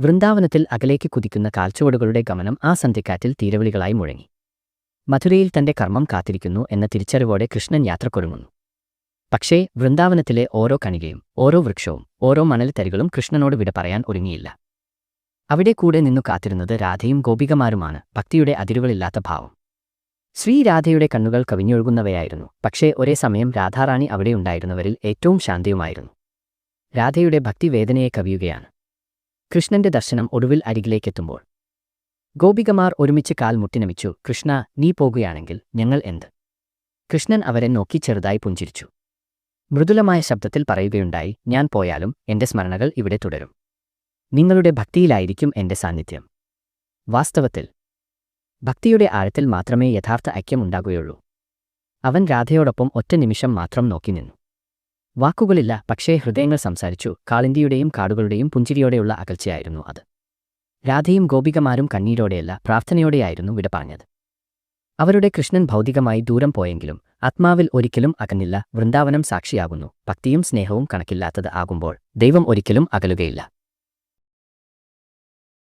വൃന്ദാവനത്തിൽ അകലേക്ക് കുതിക്കുന്ന കാൽച്ചുവടുകളുടെ ഗമനം ആ സന്ധ്യക്കാറ്റിൽ തീരവിളികളായി മുഴങ്ങി. മധുരയിൽ തന്റെ കർമ്മം കാത്തിരിക്കുന്നു എന്ന തിരിച്ചറിവോടെ കൃഷ്ണൻ യാത്രക്കൊരുങ്ങുന്നു. പക്ഷേ വൃന്ദാവനത്തിലെ ഓരോ കണികയും ഓരോ വൃക്ഷവും ഓരോ മണൽത്തരികളും കൃഷ്ണനോട് വിട പറയാൻ ഒരുങ്ങിയില്ല. അവിടെ കൂടെ നിന്നു കാത്തിരുന്നത് രാധയും ഗോപികമാരുമാണ് ഭക്തിയുടെ അതിരുകളില്ലാത്ത ഭാവം. ശ്രീരാധയുടെ കണ്ണുകൾ കവിഞ്ഞൊഴുകുന്നവയായിരുന്നു പക്ഷേ ഒരേ സമയം രാധാറാണി അവിടെയുണ്ടായിരുന്നവരിൽ ഏറ്റവും ശാന്തിയുമായിരുന്നു. രാധയുടെ ഭക്തിവേദനയെ കവിയുകയാണ്. കൃഷ്ണന്റെ ദർശനം ഒടുവിൽ അരികിലേക്കെത്തുമ്പോൾ. ഗോപികമാർ ഒരുമിച്ച് കാൽ മുട്ടിനമിച്ചു കൃഷ്ണ നീ പോകുകയാണെങ്കിൽ ഞങ്ങൾ എന്ത്? കൃഷ്ണൻ അവരെ നോക്കി ചെറുതായി പുഞ്ചിരിച്ചു. മൃദുലമായ ശബ്ദത്തിൽ പറയുകയുണ്ടായി ഞാൻ പോയാലും എന്റെ സ്മരണകൾ ഇവിടെ തുടരും. നിങ്ങളുടെ ഭക്തിയിലായിരിക്കും എന്റെ സാന്നിധ്യം. വാസ്തവത്തിൽ ഭക്തിയുടെ ആഴത്തിൽ മാത്രമേ യഥാർത്ഥ ഐക്യമുണ്ടാകുകയുള്ളൂ അവൻ രാധയോടൊപ്പം ഒറ്റ നിമിഷം മാത്രം നോക്കി നിന്നു. വാക്കുകളില്ല പക്ഷേ ഹൃദയങ്ങൾ സംസാരിച്ചു. കാളിന്തിയുടെയും കാടുകളുടെയും പുഞ്ചിരിയോടെയുള്ള അകൽച്ചയായിരുന്നു അത്. രാധയും ഗോപികമാരും കണ്ണീരോടെയല്ല പ്രാർത്ഥനയോടെയായിരുന്നു വിട പറഞ്ഞത് അവരുടെ കൃഷ്ണൻ ഭൗതികമായി ദൂരം പോയെങ്കിലും ആത്മാവിൽ ഒരിക്കലും അകന്നില്ല വൃന്ദാവനം സാക്ഷിയാകുന്നു. ഭക്തിയും സ്നേഹവും കണക്കില്ലാത്തത് ആകുമ്പോൾ ദൈവം ഒരിക്കലും അകലുകയില്ല.